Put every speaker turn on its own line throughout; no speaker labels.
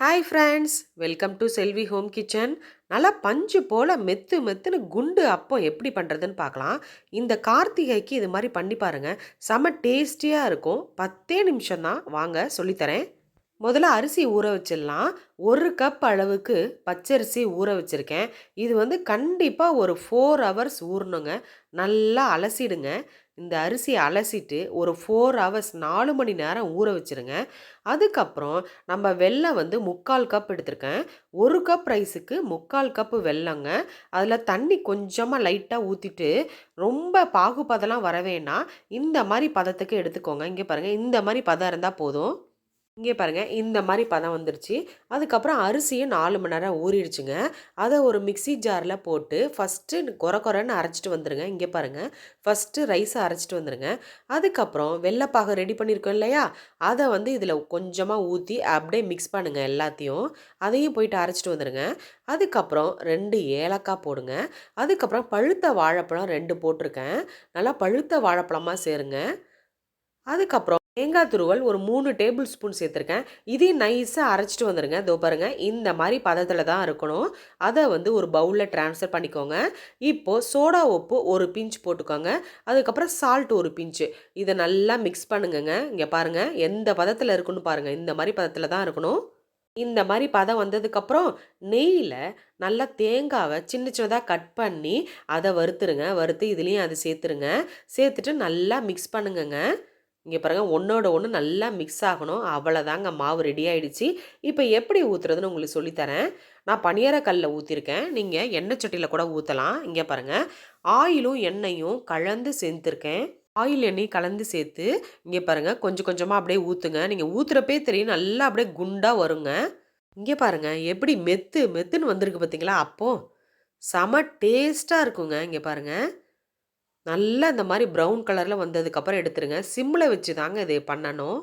Hi friends welcome to Selvi home kitchen நல்லா பஞ்சு போல் மெத்து மெத்துன்னு குண்டு அப்பம் எப்படி பண்ணுறதுன்னு பார்க்கலாம். இந்த கார்த்திகைக்கு இது மாதிரி பண்ணி பாருங்கள் செம டேஸ்டியாக இருக்கும். பத்தே நிமிஷம் தான். வாங்க சொல்லித்தரேன். முதல்ல அரிசி ஊற வச்சிடலாம். ஒரு கப் அளவுக்கு பச்சரிசி ஊற வச்சுருக்கேன். இது வந்து கண்டிப்பாக ஒரு ஃபோர் ஹவர்ஸ் ஊறணுங்க. நல்லா அலசிடுங்க. இந்த அரிசியை அலசிட்டு ஒரு ஃபோர் ஹவர்ஸ் நாலு மணி நேரம் ஊற வச்சுருங்க. அதுக்கப்புறம் நம்ம வெள்ளம் வந்து முக்கால் கப் எடுத்திருக்கேன். ஒரு கப் ரைஸுக்கு முக்கால் கப்பு வெல்லங்க. அதில் தண்ணி கொஞ்சமாக லைட்டாக ஊற்றிட்டு ரொம்ப பாகுபதெல்லாம் வரவேன்னா இந்த மாதிரி பதத்துக்கு எடுத்துக்கோங்க. இங்கே பாருங்கள் இந்த மாதிரி பதம் இருந்தால் போதும். இங்கே பாருங்கள் இந்த மாதிரி பதம் வந்துருச்சு. அதுக்கப்புறம் அரிசியும் நாலு மணி நேரம் ஊறிடுச்சுங்க. அதை ஒரு மிக்சி ஜாரில் போட்டு ஃபஸ்ட்டு கொர கொரன்னு அரைச்சிட்டு வந்துடுங்க இங்கே பாருங்கள் ஃபஸ்ட்டு ரைஸை அரைச்சிட்டு வந்துடுங்க அதுக்கப்புறம் வெள்ளைப்பாக ரெடி பண்ணியிருக்கோம் இல்லையா? அதை வந்து இதில் கொஞ்சமாக ஊற்றி அப்படியே மிக்ஸ் பண்ணுங்கள் எல்லாத்தையும். அதையும் போயிட்டு அரைச்சிட்டு வந்துடுங்க அதுக்கப்புறம் ரெண்டு ஏலக்காய் போடுங்க. அதுக்கப்புறம் பழுத்த வாழைப்பழம் ரெண்டு போட்டிருக்கேன். நல்லா பழுத்த வாழைப்பழமாக சேருங்க. அதுக்கப்புறம் தேங்காய் துருவல் ஒரு மூணு டேபிள் ஸ்பூன் சேர்த்துருக்கேன். இதையும் நைஸாக அரைச்சிட்டு வந்துடுங்க இதோ பாருங்கள் இந்த மாதிரி பதத்தில் தான் இருக்கணும். அதை வந்து ஒரு பவுலில் ட்ரான்ஸ்ஃபர் பண்ணிக்கோங்க. இப்போது சோடா உப்பு ஒரு பிஞ்ச் போட்டுக்கோங்க. அதுக்கப்புறம் சால்ட் ஒரு பிஞ்சு இதை நல்லா மிக்ஸ் பண்ணுங்கங்க. இங்கே பாருங்கள் எந்த பதத்தில் இருக்குன்னு பாருங்கள் இந்த மாதிரி பதத்தில் தான் இருக்கணும். இந்த மாதிரி பதம் வந்ததுக்கப்புறம் நெய்யில் நல்லா தேங்காவை சின்ன சின்னதாக கட் பண்ணி அதை வறுத்துருங்க. வறுத்து இதுலேயும் அது சேர்த்துருங்க. சேர்த்துட்டு நல்லா மிக்ஸ் பண்ணுங்கங்க. இங்கே பாருங்கள் ஒன்றோட ஒன்று நல்லா மிக்ஸ் ஆகணும். அவ்வளோதாங்க மாவு ரெடி ஆகிடுச்சு இப்போ எப்படி ஊற்றுறதுன்னு உங்களுக்கு சொல்லித்தரேன். நான் பனியாரக்கல்லில் ஊற்றிருக்கேன் நீங்கள் எண்ணெய் சட்டியில் கூட ஊற்றலாம் இங்கே பாருங்கள் ஆயிலும் எண்ணெயும் கலந்து சேர்த்துருக்கேன். ஆயில் எண்ணெய் கலந்து சேர்த்து இங்கே பாருங்கள் கொஞ்சம் கொஞ்சமாக அப்படியே ஊற்றுங்க நீங்கள் ஊற்றுறப்பே தெரியும் நல்லா அப்படியே குண்டாக வருங்க. இங்கே பாருங்கள் எப்படி மெத்து மெத்துன்னு வந்திருக்கு பார்த்தீங்களா அப்போ செம டேஸ்ட்டாக இருக்குங்க இங்கே பாருங்கள் நல்லா இந்த மாதிரி ப்ரௌன் கலரில் வந்ததுக்கப்புறம் எடுத்துருங்க. சிம்மில் வச்சு தாங்க இது பண்ணணும்.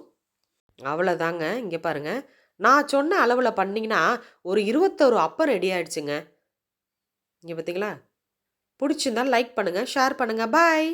அவ்வளோதாங்க இங்கே பாருங்கள் நான் சொன்ன அளவில் பண்ணிங்கன்னா ஒரு இருபத்தொரு அப்பம் ரெடி ஆகிடுச்சுங்க இங்கே பார்த்தீங்களா பிடிச்சிருந்தால் லைக் பண்ணுங்கள் ஷேர் பண்ணுங்கள் பாய்